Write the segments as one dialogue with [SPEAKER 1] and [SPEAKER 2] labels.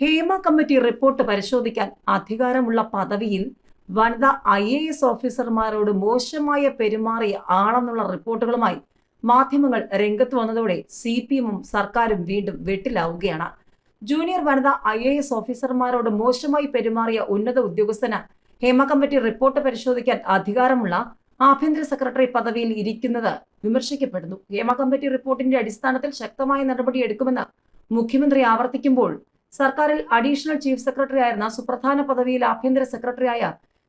[SPEAKER 1] Hema committee report പരിശോധിക്കാൻ അധികാരമുള്ള പദവിയിൽ വനിതാ ഐ എ എസ് ഓഫീസർമാരോട് മോശമായ പെരുമാറിയ ആണെന്നുള്ള റിപ്പോർട്ടുകളുമായി മാധ്യമങ്ങൾ രംഗത്ത് വന്നതോടെ സി പി എമ്മും സർക്കാരും വീണ്ടും വെട്ടിലാവുകയാണ്. ജൂനിയർ വനിതാ ഐ എ എസ് ഓഫീസർമാരോട് മോശമായി പെരുമാറിയ ഉന്നത ഉദ്യോഗസ്ഥന് ഹേമ കമ്മിറ്റി റിപ്പോർട്ട് പരിശോധിക്കാൻ അധികാരമുള്ള ആഭ്യന്തര സെക്രട്ടറി പദവിയിൽ ഇരിക്കുന്നത് വിമർശിക്കപ്പെടുന്നു. ഹേമ കമ്മിറ്റി റിപ്പോർട്ടിന്റെ അടിസ്ഥാനത്തിൽ ശക്തമായ നടപടിയെടുക്കുമെന്ന് മുഖ്യമന്ത്രി ആവർത്തിക്കുമ്പോൾ സർക്കാരിൽ അഡീഷണൽ ചീഫ് സെക്രട്ടറി ആയിരുന്ന സുപ്രധാന പദവിയിൽ ആഭ്യന്തര സെക്രട്ടറിയായ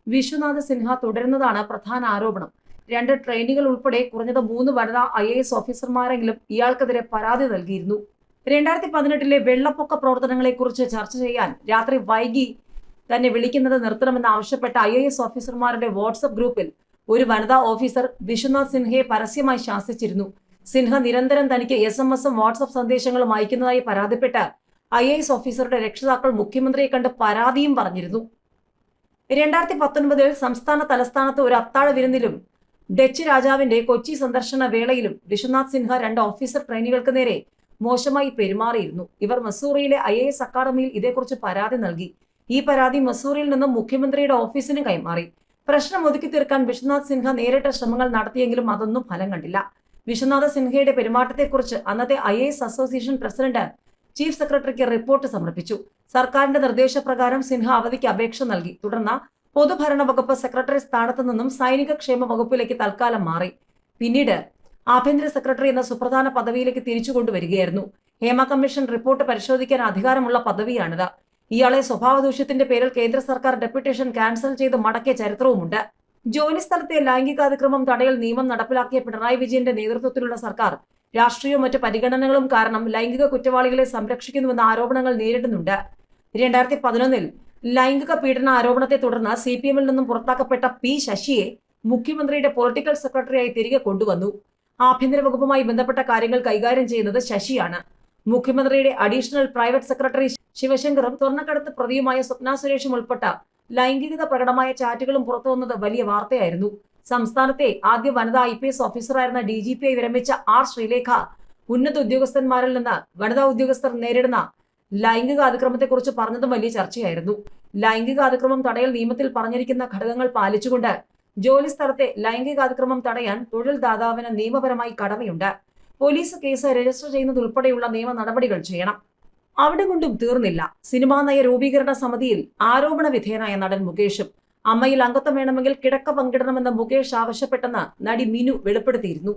[SPEAKER 1] വിശ്വനാഥ് സിൻഹ തുടരുന്നതാണ് പ്രധാന ആരോപണം. രണ്ട് ട്രെയിനികൾ ഉൾപ്പെടെ കുറഞ്ഞത് മൂന്ന് വനിതാ ഐ എ എസ് ഓഫീസർമാരെങ്കിലും ഇയാൾക്കെതിരെ പരാതി നൽകിയിരുന്നു. രണ്ടായിരത്തി പതിനെട്ടിലെ വെള്ളപ്പൊക്ക പ്രവർത്തനങ്ങളെക്കുറിച്ച് ചർച്ച ചെയ്യാൻ രാത്രി വൈകി തന്നെ വിളിക്കുന്നത് നിർത്തണമെന്ന് ആവശ്യപ്പെട്ട ഐ എ എസ് ഓഫീസർമാരുടെ വാട്സപ്പ് ഗ്രൂപ്പിൽ ഒരു വനിതാ ഓഫീസർ വിശ്വനാഥ് സിൻഹയെ പരസ്യമായി ശാസിച്ചിരുന്നു. സിൻഹ നിരന്തരം തനിക്ക് എസ് എം എസും വാട്സപ്പ് സന്ദേശങ്ങളും അയക്കുന്നതായി പരാതിപ്പെട്ട് ഐ എസ് ഓഫീസറുടെ രക്ഷിതാക്കൾ മുഖ്യമന്ത്രിയെ കണ്ട് പരാതിയും പറഞ്ഞിരുന്നു. രണ്ടായിരത്തി പത്തൊൻപതിൽ സംസ്ഥാന തലസ്ഥാനത്ത് ഒരു അത്താഴ വിരുന്നിലും ഡച്ച് രാജാവിന്റെ കൊച്ചി സന്ദർശന വേളയിലും വിശ്വനാഥ് സിൻഹ രണ്ട് ഓഫീസർ ട്രെയിനികൾക്ക് നേരെ മോശമായി പെരുമാറിയിരുന്നു. ഇവർ മസൂറിയിലെ ഐ എ എസ് അക്കാദമിയിൽ ഇതേക്കുറിച്ച് പരാതി നൽകി. ഈ പരാതി മസൂറിയിൽ നിന്നും മുഖ്യമന്ത്രിയുടെ ഓഫീസിന് കൈമാറി. പ്രശ്നം ഒതുക്കി തീർക്കാൻ വിശ്വനാഥ് സിൻഹ നേരിട്ട ശ്രമങ്ങൾ നടത്തിയെങ്കിലും അതൊന്നും ഫലം കണ്ടില്ല. വിശ്വനാഥ സിൻഹയുടെ പെരുമാറ്റത്തെക്കുറിച്ച് അന്നത്തെ I S association president chief സെക്രട്ടറിക്ക് റിപ്പോർട്ട് സമർപ്പിച്ചു. സർക്കാരിന്റെ നിർദ്ദേശപ്രകാരം സിൻഹ അവധിക്ക് അപേക്ഷ നൽകി. തുടർന്ന് പൊതുഭരണ വകുപ്പ് സെക്രട്ടറി സ്ഥാനത്തു നിന്നും സൈനിക ക്ഷേമ വകുപ്പിലേക്ക് തൽക്കാലം മാറി. പിന്നീട് ആഭ്യന്തര സെക്രട്ടറി എന്ന സുപ്രധാന പദവിയിലേക്ക് തിരിച്ചുകൊണ്ടുവരികയായിരുന്നു ഹേമ കമ്മീഷൻ റിപ്പോർട്ട് പരിശോധിക്കാൻ അധികാരമുള്ള പദവിയാണിത്. ഇയാളെ സ്വഭാവദൂഷ്യത്തിന്റെ പേരിൽ കേന്ദ്ര സർക്കാർ ഡെപ്യൂട്ടേഷൻ ക്യാൻസൽ ചെയ്ത് മടക്കിയ ചരിത്രവുമുണ്ട്. ജോലിസ്ഥലത്തെ ലൈംഗികാതിക്രമം തടയൽ നിയമം നടപ്പിലാക്കിയ പിണറായി വിജയന്റെ നേതൃത്വത്തിലുള്ള സർക്കാർ രാഷ്ട്രീയവും മറ്റ് പരിഗണനകളും കാരണം ലൈംഗിക കുറ്റവാളികളെ സംരക്ഷിക്കുന്നുവെന്ന ആരോപണങ്ങൾ നേരിടുന്നുണ്ട്. രണ്ടായിരത്തി പതിനൊന്നിൽ ലൈംഗിക പീഡന ആരോപണത്തെ തുടർന്ന് സി പി എമ്മിൽ നിന്നും പുറത്താക്കപ്പെട്ട പി ശശിയെ മുഖ്യമന്ത്രിയുടെ പൊളിറ്റിക്കൽ സെക്രട്ടറിയായി തിരികെ കൊണ്ടുവന്നു. ആഭ്യന്തര വകുപ്പുമായി ബന്ധപ്പെട്ട കാര്യങ്ങൾ കൈകാര്യം ചെയ്യുന്നത് ശശിയാണ്. മുഖ്യമന്ത്രിയുടെ അഡീഷണൽ പ്രൈവറ്റ് സെക്രട്ടറി ശിവശങ്കറും സ്വർണക്കടത്ത് പ്രതിയുമായ സ്വപ്ന സുരേഷും ഉൾപ്പെട്ട ലൈംഗികത പ്രകടമായ ചാറ്റുകളും പുറത്തുവന്നത് വലിയ വാർത്തയായിരുന്നു. സംസ്ഥാനത്തെ ആദ്യ വനിതാ ഐ പി എസ് ഓഫീസറായിരുന്ന ഡി ജി പി ഐ വിരമിച്ച ആർ ശ്രീലേഖ ഉന്നത ഉദ്യോഗസ്ഥന്മാരിൽ നിന്ന് വനിതാ ഉദ്യോഗസ്ഥർ നേരിടുന്ന ലൈംഗിക അതിക്രമത്തെക്കുറിച്ച് പറഞ്ഞതും വലിയ ചർച്ചയായിരുന്നു. ലൈംഗിക അതിക്രമം തടയൽ നിയമത്തിൽ പറഞ്ഞിരിക്കുന്ന ഘടകങ്ങൾ പാലിച്ചുകൊണ്ട് ജോലി സ്ഥലത്തെ ലൈംഗിക അതിക്രമം തടയാൻ തൊഴിൽ ദാതാവിന് നിയമപരമായി കടമയുണ്ട്. പോലീസ് കേസ് രജിസ്റ്റർ ചെയ്യുന്നത് ഉൾപ്പെടെയുള്ള നിയമ നടപടികൾ ചെയ്യണം. അവിടെ കൊണ്ടും തീർന്നില്ല. സിനിമാ നയ രൂപീകരണ സമിതിയിൽ ആരോപണ വിധേയനായ നടൻ മുകേഷും അമ്മയിൽ അംഗത്വം വേണമെങ്കിൽ കിടക്ക പങ്കിടണമെന്ന് മുകേഷ് ആവശ്യപ്പെട്ടെന്ന് നടി മിനു വെളിപ്പെടുത്തിയിരുന്നു.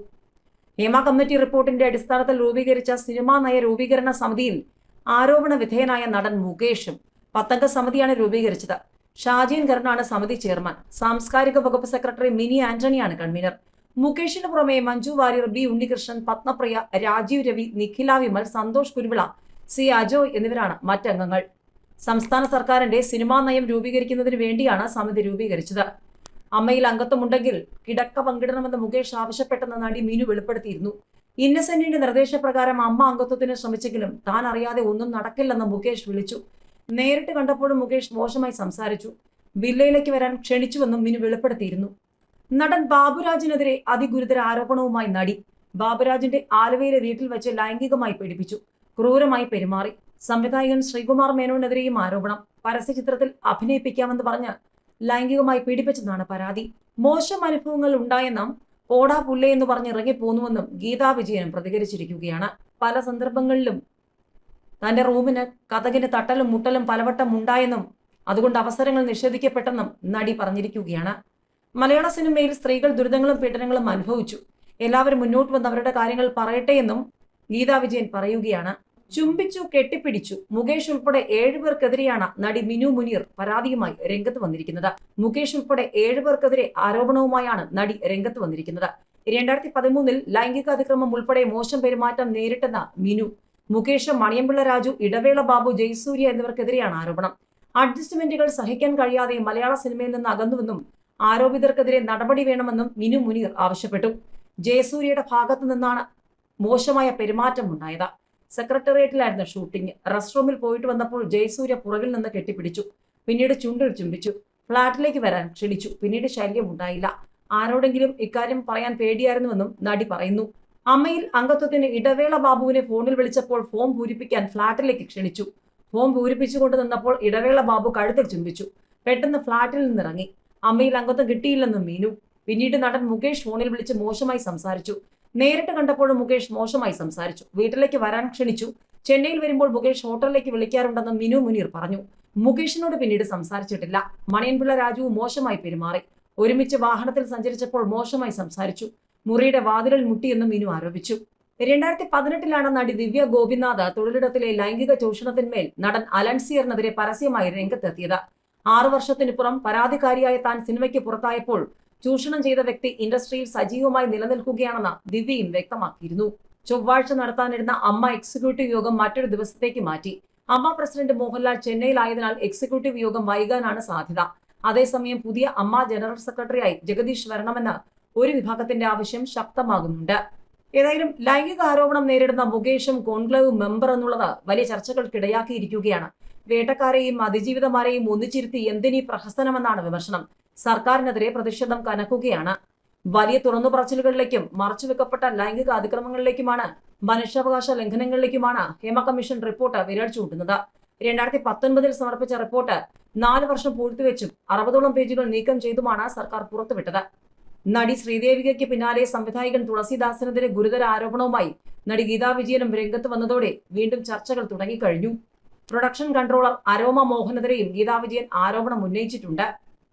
[SPEAKER 1] ഹേമ കമ്മിറ്റി റിപ്പോർട്ടിന്റെ അടിസ്ഥാനത്തിൽ രൂപീകരിച്ച സിനിമാ നയ രൂപീകരണ സമിതിയിൽ ആരോപണ വിധേയനായ നടൻ മുകേഷും പത്തംഗ സമിതിയാണ് രൂപീകരിച്ചത്. ഷാജീൻ കർണാണ് സമിതി ചെയർമാൻ. സാംസ്കാരിക വകുപ്പ് സെക്രട്ടറി മിനി ആന്റണിയാണ് കൺവീനർ. മുകേഷിന് പുറമെ മഞ്ജു വാര്യർ ബി ഉണ്ണികൃഷ്ണൻ പത്മപ്രിയ രാജീവ് രവി നിഖില വിമൽ സന്തോഷ് കുരുവിള സി അജോയ് എന്നിവരാണ് മറ്റംഗങ്ങൾ. സംസ്ഥാന സർക്കാരിന്റെ സിനിമാ നയം രൂപീകരിക്കുന്നതിന് വേണ്ടിയാണ് സമിതി രൂപീകരിച്ചത്. അമ്മയിൽ അംഗത്വമുണ്ടെങ്കിൽ കിടക്ക പങ്കിടണമെന്ന് മുകേഷ് ആവശ്യപ്പെട്ടെന്ന് നടി മീനു വെളിപ്പെടുത്തിയിരുന്നു. ഇന്നസെന്റിന്റെ നിർദ്ദേശപ്രകാരം അമ്മ അംഗത്വത്തിന് ശ്രമിച്ചെങ്കിലും താൻ അറിയാതെ ഒന്നും നടക്കില്ലെന്ന് മുകേഷ് വിളിച്ചു. നേരിട്ട് കണ്ടപ്പോഴും മുകേഷ് മോശമായി സംസാരിച്ചു. വില്ലയിലേക്ക് വരാൻ ക്ഷണിച്ചുവെന്നും മിനു വെളിപ്പെടുത്തിയിരുന്നു. നടൻ ബാബുരാജിനെതിരെ അതിഗുരുതര ആരോപണവുമായി നടി. ബാബുരാജിന്റെ ആലുവയിലെ വീട്ടിൽ വെച്ച് ലൈംഗികമായി പീഡിപ്പിച്ചു. ക്രൂരമായി പെരുമാറി. സംവിധായകൻ ശ്രീകുമാർ മേനോനെതിരെയും ആരോപണം പരസ്യചിത്രത്തിൽ അഭിനയിപ്പിക്കാമെന്ന് പറഞ്ഞ് ലൈംഗികമായി പീഡിപ്പിച്ചെന്നാണ് പരാതി. മോശം അനുഭവങ്ങൾ ഉണ്ടായെന്നും പോടാ പുല്ലേ എന്ന് പറഞ്ഞ് ഇറങ്ങിപ്പോന്നുവെന്നും ഗീതാ വിജയനും പ്രതികരിച്ചിരിക്കുകയാണ്. പല സന്ദർഭങ്ങളിലും തന്റെ റൂമിന് കഥകിന് തട്ടലും മുട്ടലും പലവട്ടം ഉണ്ടായെന്നും അതുകൊണ്ട് അവസരങ്ങൾ നിഷേധിക്കപ്പെട്ടെന്നും നടി പറഞ്ഞിരിക്കുകയാണ്. മലയാള സിനിമയിൽ സ്ത്രീകൾ ദുരിതങ്ങളും പീഡനങ്ങളും അനുഭവിച്ചു. എല്ലാവരും മുന്നോട്ട് വന്ന് അവരുടെ കാര്യങ്ങൾ പറയട്ടെ എന്നും ഗീതാ വിജയൻ പറയുകയാണ്. ചുംബിച്ചു കെട്ടിപ്പിടിച്ചു. മുകേഷ് ഉൾപ്പെടെ ഏഴുപേർക്കെതിരെയാണ് നടി മിനു മുനീർ പരാതിയുമായി രംഗത്ത് വന്നിരിക്കുന്നത്. മുകേഷ് ഉൾപ്പെടെ ഏഴുപേർക്കെതിരെ ആരോപണവുമായാണ് നടി രംഗത്ത് വന്നിരിക്കുന്നത്. രണ്ടായിരത്തി പതിമൂന്നിൽ ലൈംഗിക അതിക്രമം ഉൾപ്പെടെ മോശം പെരുമാറ്റം നേരിട്ടെന്ന മിനു മുകേഷ് മണിയമ്പിള്ള രാജു ഇടവേള ബാബു ജയസൂര്യ എന്നിവർക്കെതിരെയാണ് ആരോപണം. അഡ്ജസ്റ്റ്മെന്റുകൾ സഹിക്കാൻ കഴിയാതെ മലയാള സിനിമയിൽ നിന്ന് അകന്നുവെന്നും ആരോപിതർക്കെതിരെ നടപടി വേണമെന്നും മിനു മുനീർ ആവശ്യപ്പെട്ടു. ജയസൂര്യയുടെ ഭാഗത്തു നിന്നാണ് മോശമായ പെരുമാറ്റം ഉണ്ടായത് സെക്രട്ടേറിയറ്റിലായിരുന്നു ഷൂട്ടിംഗ്. റെസ്റ്റ് റൂമിൽ പോയിട്ട് വന്നപ്പോൾ ജയസൂര്യ പുറകിൽ നിന്ന് കെട്ടിപ്പിടിച്ചു. പിന്നീട് ചുണ്ടിൽ ചുംബിച്ചു. ഫ്ളാറ്റിലേക്ക് വരാൻ ക്ഷണിച്ചു. പിന്നീട് ശല്യം ഉണ്ടായില്ല. ആരോടെങ്കിലും ഇക്കാര്യം പറയാൻ പേടിയായിരുന്നുവെന്നും നടി പറയുന്നു. അമ്മയിൽ അംഗത്വത്തിന് ഇടവേള ബാബുവിനെ ഫോണിൽ വിളിച്ചപ്പോൾ ഫോം പൂരിപ്പിക്കാൻ ഫ്ളാറ്റിലേക്ക് ക്ഷണിച്ചു. ഫോം പൂരിപ്പിച്ചുകൊണ്ട് നിന്നപ്പോൾ ഇടവേള ബാബു കഴുത്തിൽ ചുംബിച്ചു. പെട്ടെന്ന് ഫ്ളാറ്റിൽ നിന്നിറങ്ങി. അമ്മയിൽ അംഗത്വം കിട്ടിയില്ലെന്നും മീനു. പിന്നീട് നടൻ മുകേഷ് ഫോണിൽ വിളിച്ച് മോശമായി സംസാരിച്ചു. നേരിട്ട് കണ്ടപ്പോഴും മുകേഷ് മോശമായി സംസാരിച്ചു. വീട്ടിലേക്ക് വരാൻ ക്ഷണിച്ചു. ചെന്നൈയിൽ വരുമ്പോൾ മുകേഷ് ഹോട്ടലിലേക്ക് വിളിക്കാറുണ്ടെന്ന് മിനു മുനീർ പറഞ്ഞു. മുകേഷിനോട് പിന്നീട് സംസാരിച്ചിട്ടില്ല. മണിയൻപിള്ള രാജുവും മോശമായി പെരുമാറി. ഒരുമിച്ച് വാഹനത്തിൽ സഞ്ചരിച്ചപ്പോൾ മോശമായി സംസാരിച്ചു. മുറിയുടെ വാതിലിൽ മുട്ടിയെന്നും മിനു ആരോപിച്ചു. രണ്ടായിരത്തി പതിനെട്ടിലാണ് നടി ദിവ്യ ഗോപിനാഥ് തൊഴിലിടത്തിലെ ലൈംഗിക ചൂഷണത്തിന്മേൽ നടൻ അലൻസിയറിനെതിരെ പരസ്യമായി രംഗത്തെത്തിയത്. ആറു വർഷത്തിനിപ്പുറം പരാതിക്കാരിയായ താൻ സിനിമയ്ക്ക് പുറത്തായപ്പോൾ ചൂഷണം ചെയ്ത വ്യക്തി ഇൻഡസ്ട്രിയിൽ സജീവമായി നിലനിൽക്കുകയാണെന്ന് ദിവ്യയും വ്യക്തമാക്കിയിരുന്നു. ചൊവ്വാഴ്ച നടത്താനിരുന്ന അമ്മ എക്സിക്യൂട്ടീവ് യോഗം മറ്റൊരു ദിവസത്തേക്ക് മാറ്റി. അമ്മ പ്രസിഡന്റ് മോഹൻലാൽ ചെന്നൈയിലായതിനാൽ എക്സിക്യൂട്ടീവ് യോഗം വൈകാനാണ് സാധ്യത. അതേസമയം പുതിയ അമ്മ ജനറൽ സെക്രട്ടറിയായി ജഗദീഷ് വരണമെന്ന് ഒരു വിഭാഗത്തിന്റെ ആവശ്യം ശക്തമാകുന്നുണ്ട്. ഏതായാലും ലൈംഗിക ആരോപണം നേരിടുന്ന മുകേഷും കോൺക്ലേവ് മെമ്പർ എന്നുള്ളത് വലിയ ചർച്ചകൾക്കിടയാക്കിയിരിക്കുകയാണ്. വേട്ടക്കാരെയും അതിജീവിതമാരെയും ഒന്നിച്ചിരുത്തി എന്തിനീ പ്രഹസനമെന്നാണ് വിമർശനം. സർക്കാരിനെതിരെ പ്രതിഷേധം കനക്കുകയാണ്. വലിയ തുറന്നു പറച്ചിലുകളിലേക്കും മറച്ചുവെക്കപ്പെട്ട ലൈംഗിക അതിക്രമങ്ങളിലേക്കുമാണ് മനുഷ്യാവകാശ ലംഘനങ്ങളിലേക്കുമാണ് ഹേമ കമ്മീഷൻ റിപ്പോർട്ട് വിരൽ ചൂണ്ടുന്നത്. രണ്ടായിരത്തി പത്തൊൻപതിൽ സമർപ്പിച്ച റിപ്പോർട്ട് നാല് വർഷം പൂഴ്ത്തിവെച്ചും അറുപതോളം പേജുകൾ നീക്കം ചെയ്തുമാണ് സർക്കാർ പുറത്തുവിട്ടത്. നടി ശ്രീദേവികയ്ക്ക് പിന്നാലെ സംവിധായകൻ തുളസിദാസിനെതിരെ ഗുരുതര ആരോപണവുമായി നടി ഗീതാ വിജയനും രംഗത്ത് വന്നതോടെ വീണ്ടും ചർച്ചകൾ തുടങ്ങിക്കഴിഞ്ഞു. പ്രൊഡക്ഷൻ കൺട്രോളർ അരോമ മോഹനെതിരെയും ഗീതാ വിജയൻ ആരോപണം ഉന്നയിച്ചിട്ടുണ്ട്.